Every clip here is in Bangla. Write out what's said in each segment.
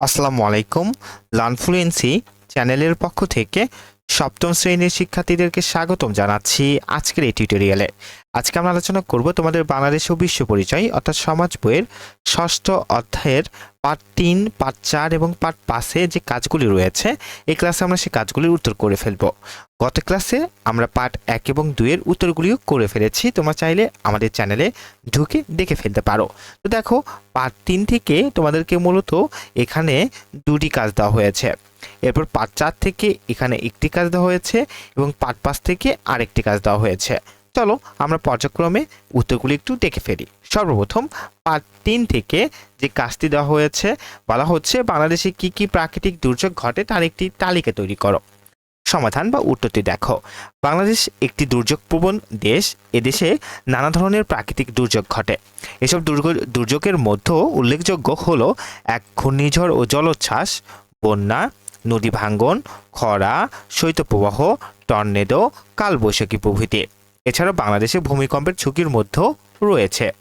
আসসালামু আলাইকুম লানফ্লুয়েন্সি চ্যানেলের পক্ষ থেকে সপ্তম শ্রেণির শিক্ষার্থীদেরকে স্বাগতম জানাচ্ছি আজকের এই টিউটোরিয়ালে আজকে আমরা আলোচনা করব তোমাদের বাংলাদেশ ও বিশ্ব পরিচয়, অর্থাৎ সমাজ বইয়ের ষষ্ঠ অধ্যায়ের পার্ট তিন পার্ট চার এবং পার্ট পাঁচে যে কাজগুলি রয়েছে, এই ক্লাসে আমরা সেই কাজগুলির উত্তর করে ফেলব। গত ক্লাসে আমরা পার্ট এক এবং দুইয়ের উত্তরগুলিও করে ফেলেছি, তোমরা চাইলে আমাদের চ্যানেলে ঢুকে দেখে ফেলতে পারো। তো দেখো পার্ট তিন থেকে তোমাদেরকে মূলত এখানে দুটি কাজ দেওয়া হয়েছে। এরপর পার্ট চার থেকে এখানে একটি কাজ দেওয়া হয়েছে এবং পার্ট পাঁচ থেকে আরেকটি কাজ দেওয়া হয়েছে। চলো আমরা পর্যায়ক্রমে উত্তরগুলি একটু দেখে ফেলি। সর্বপ্রথম পার্ট তিন থেকে যে কাজটি দেওয়া হয়েছে, বলা হচ্ছে বাংলাদেশে কি কি প্রাকৃতিক দুর্যোগ ঘটে তার একটি তালিকা তৈরি করো। সমাধান বা উত্তরটি দেখো। বাংলাদেশ একটি দুর্যোগপ্রবণ দেশ, এদেশে নানা ধরনের প্রাকৃতিক দুর্যোগ ঘটে। এসব দুর্গ- দুর্যোগের মধ্যে উল্লেখযোগ্য হলো এক ঘূর্ণিঝড় ও জলোচ্ছ্বাস, বন্যা নদী ভাঙ্গন খরা শৈত্যপ্রবাহ টর্নেডো কালবৈশাখী প্রভৃতি। এছাড়া বাংলাদেশে ভূমিকম্পের ঝুঁকির মধ্যেও রয়েছে।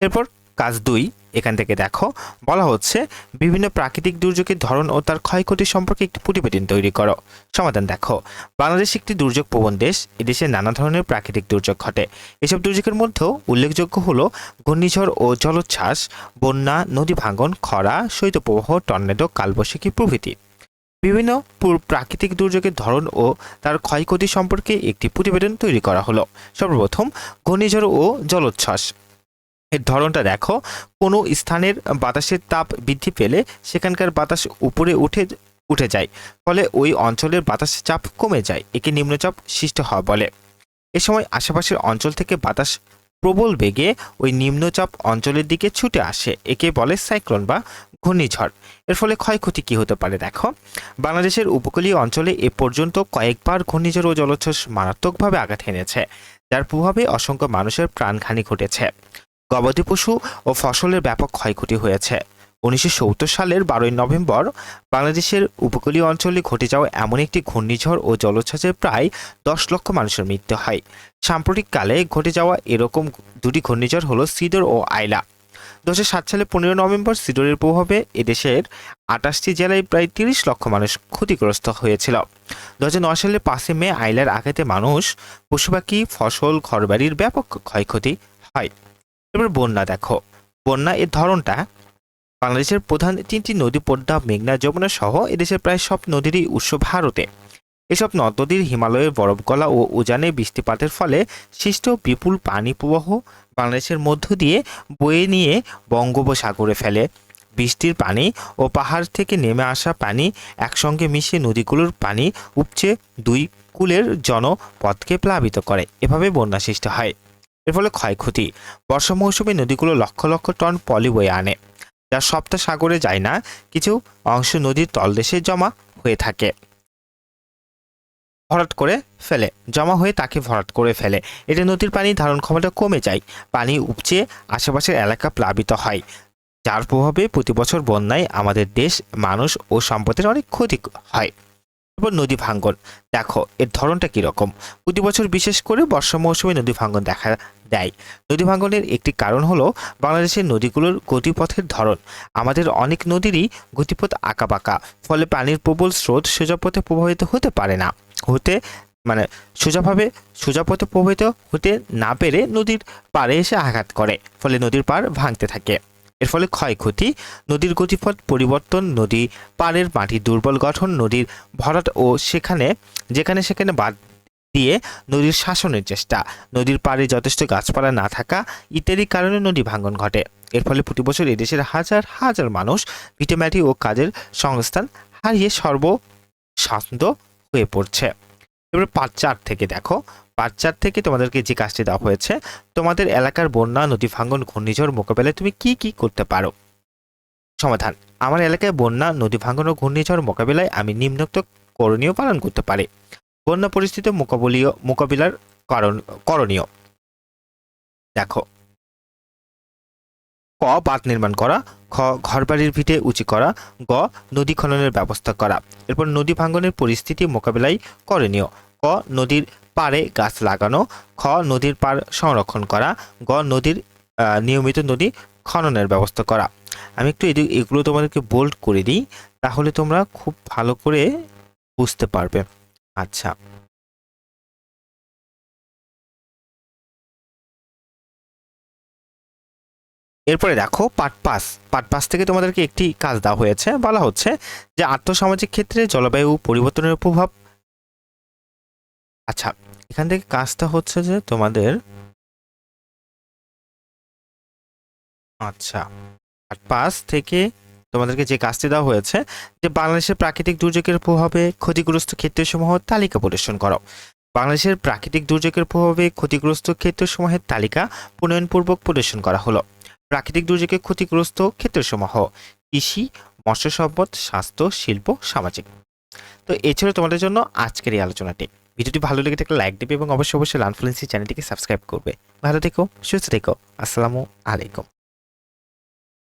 এরপর কাজ দুই, এখান থেকে দেখো, বলা হচ্ছে বিভিন্ন প্রাকৃতিক দুর্যোগের ধরন ও তার ক্ষয়ক্ষতি সম্পর্কে একটি প্রতিবেদন তৈরি করো। সমাধান দেখো, বাংলাদেশ একটি দুর্যোগ প্রবণ দেশ, এদেশে নানা ধরনের প্রাকৃতিক দুর্যোগ ঘটে। এসব দুর্যোগের মধ্যেও উল্লেখযোগ্য হলো ঘূর্ণিঝড় ও জলোচ্ছ্বাস, বন্যা, নদী ভাঙ্গন খরা, শৈত্যপ্রবাহ, টর্নেডো, কালবৈশাখী প্রভৃতি। বিভিন্ন প্রাকৃতিক দুর্যোগের ধরন ও তার ক্ষয়ক্ষতি সম্পর্কে একটি প্রতিবেদন তৈরি করা হলো। সর্বপ্রথম ঘূর্ণিঝড় ও জলোচ্ছ্বাস। এর ধরনটা দেখো, কোনো স্থানের বাতাসের তাপ বৃদ্ধি পেলে সেখানকার বাতাস উপরে উঠে উঠে যায়, ফলে ওই অঞ্চলের বাতাসের চাপ কমে যায়, একে নিম্নচাপ সৃষ্টি হওয়া বলে। এ সময় আশেপাশের অঞ্চল থেকে বাতাস প্রবল বেগে ওই নিম্নচাপ অঞ্চলের দিকে ছুটে আসে, একে বলে সাইক্লোন বা ঘূর্ণিঝড়। এর ফলে ক্ষয়ক্ষতি কী হতে পারে দেখো? বাংলাদেশের উপকূলীয় অঞ্চলে এ পর্যন্ত কয়েকবার ঘূর্ণিঝড় ও জলোচ্ছ্বাস মারাত্মকভাবে আঘাত এনেছে যার প্রভাবে অসংখ্য মানুষের প্রাণহানি ঘটেছে। গবাদি পশু ও ফসলের ব্যাপক ক্ষয়ক্ষতি হয়েছে। উনিশশো সত্তর সালের বারোই নভেম্বর বাংলাদেশের উপকূলীয় অঞ্চলে ঘটে যাওয়া এমন একটি ঘূর্ণিঝড় ও জলোচ্ছ্বাসে প্রায় দশ লক্ষ মানুষের মৃত্যু হয়। সাম্প্রতিককালে ঘটে যাওয়া এরকম দুটি ঘূর্ণিঝড় হলো সিডর ও আইলা। দু সাত সালে পনেরো নভেম্বর সিডরের প্রভাবে এদেশের আটাশটি জেলায় প্রায় তিরিশ লক্ষ মানুষ ক্ষতিগ্রস্ত হয়েছিল। দু নয় সালে পাঁচে মে আইলার আঘাতে মানুষ পশুপাখি, ফসল, ঘরবাড়ির ব্যাপক ক্ষয়ক্ষতি হয়। এবার বন্যা দেখো। বন্যা এর ধরনটা, বাংলাদেশের প্রধান তিনটি নদী পদ্মা, মেঘনা, যমুনা সহ এদেশের প্রায় সব নদীরই উৎস ভারতে। এসব নদ নদীর হিমালয়ের বরফ গলা ও উজানে বৃষ্টিপাতের ফলে সৃষ্ট বিপুল পানি প্রবাহ বাংলাদেশের মধ্য দিয়ে বয়ে নিয়ে বঙ্গোপসাগরে ফেলে। বৃষ্টির পানি ও পাহাড় থেকে নেমে আসা পানি একসঙ্গে মিশে নদীগুলোর পানি উপচে দুই কূলের জনপথকে প্লাবিত করে। এভাবে বন্যা সৃষ্টি হয়। এর ফলে ক্ষয়ক্ষতি। বর্ষা মৌসুমে নদীগুলো লক্ষ লক্ষ টন পলি বয়ে আনে, যা সপ্তাহ সাগরে যায় না, কিছু অংশ নদীর তলদেশে জমা হয়ে থাকে। ভরাট করে ফেলে, জমা হয়ে তাকে ভরাট করে ফেলে। এতে নদীর পানি ধারণ ক্ষমতা কমে যায়, পানি উপচে আশেপাশের এলাকা প্লাবিত হয়। যার প্রভাবে প্রতি বছর বন্যায় আমাদের দেশ, মানুষ ও সম্পদের অনেক ক্ষতি হয়। এরপর নদী ভাঙ্গন। দেখো, এর ধরনটা কীরকম? প্রতি বছর বিশেষ করে বর্ষা মৌসুমে নদী ভাঙ্গন দেখা দেয়। নদী ভাঙ্গনের একটি কারণ হলো বাংলাদেশের নদীগুলোর গতিপথের ধরন। আমাদের অনেক নদীরই গতিপথ আঁকাবাঁকা, ফলে পানির প্রবল স্রোত সোজা পথে প্রবাহিত হতে পারে না। হতে মানে সোজাভাবে সোজা পথে প্রবাহিত হতে না পেরে নদীর পাড়ে এসে আঘাত করে, ফলে নদীর পাড় ভাঙতে থাকে। এর ফলে ক্ষয়ক্ষতি, নদীর গতিপথ পরিবর্তন, নদী পাড়ের মাটির দুর্বল গঠন, নদীর ভরাট ও সেখানে, যেখানে সেখানে বাদ দিয়ে নদীর শাসনের চেষ্টা। নদীর পাড়ে যথেষ্ট গাছপালা না থাকা ইত্যাদি কারণে নদী ভাঙ্গন ঘটে। এর ফলে প্রতি বছর এদেশের হাজার হাজার মানুষ ভিটেমাটি ও কাজের সংস্থান হারিয়ে সর্বশান্ত হয়ে পড়ছে। এবার পাঁচ চার থেকে দেখো, পাঁচ চার থেকে তোমাদেরকে যে কাজটি দেওয়া হয়েছে, তোমাদের এলাকার বন্যা, নদী ভাঙ্গন ঘূর্ণিঝড় মোকাবেলায় তুমি কি কি করতে পারো? সমাধান, আমার এলাকায় বন্যা, নদী ভাঙ্গন ও ঘূর্ণিঝড় মোকাবেলায় আমি নিম্নোক্ত করণীয় পালন করতে পারি। বন্যা পরিস্থিতি মোকাবলীয়, মোকাবিলার কারণ, করণীয়। দেখো ক, বাঁধ নির্মাণ করা, খ, ঘরবাড়ির ভিটে উঁচু করা, গ, নদী খননের ব্যবস্থা করা। এরপর নদী ভাঙ্গনের পরিস্থিতি মোকাবেলায় করণীয়। ক, নদীর পাড়ে গাছ লাগানো, খ, নদীর পাড় সংরক্ষণ করা, গ, নদীর নিয়মিত নদী খননের ব্যবস্থা করা। আমি একটু এগুলো তোমাদেরকে বোল্ড করে দিই, তাহলে তোমরা খুব ভালো করে বুঝতে পারবে। আচ্ছা। এরপরে দেখো পার্ট পাস পার্ট পাস থেকে তোমাদেরকে একটি কাজ দেওয়া হয়েছে। বলা হচ্ছে যে আর্থসামাজিক ক্ষেত্রে জলবায়ু পরিবর্তনের প্রভাব আচ্ছা এখান থেকে কাজটা হচ্ছে যে তোমাদের আচ্ছা পার্ট পাস থেকে তোমাদেরকে যে কাজটি দেওয়া হয়েছে যে বাংলাদেশের প্রাকৃতিক দুর্যোগের প্রভাবে ক্ষতিগ্রস্ত ক্ষেত্রসমূহ তালিকা প্রদর্শন করো। বাংলাদেশের প্রাকৃতিক দুর্যোগের প্রভাবে ক্ষতিগ্রস্ত ক্ষেত্রসমূহের তালিকা প্রণয়নপূর্বক প্রদর্শন করা হলো। প্রাকৃতিক দুর্যোগে ক্ষতিগ্রস্ত ক্ষেত্রসমূহ, কৃষি, মৎস্য সম্পদ, স্বাস্থ্য, শিল্প, সামাজিক। তো এছাড়া তোমাদের জন্য আজকের এই আলোচনাটি। ভিডিওটি ভালো লেগে থাকলে লাইক দেবে এবং অবশ্যই অবশ্যই লানফ্লুয়েন্সি চ্যানেলটিকে সাবস্ক্রাইব করবে। ভালো থেকো, সুস্থ থেকো। আসসালামু আলাইকুম।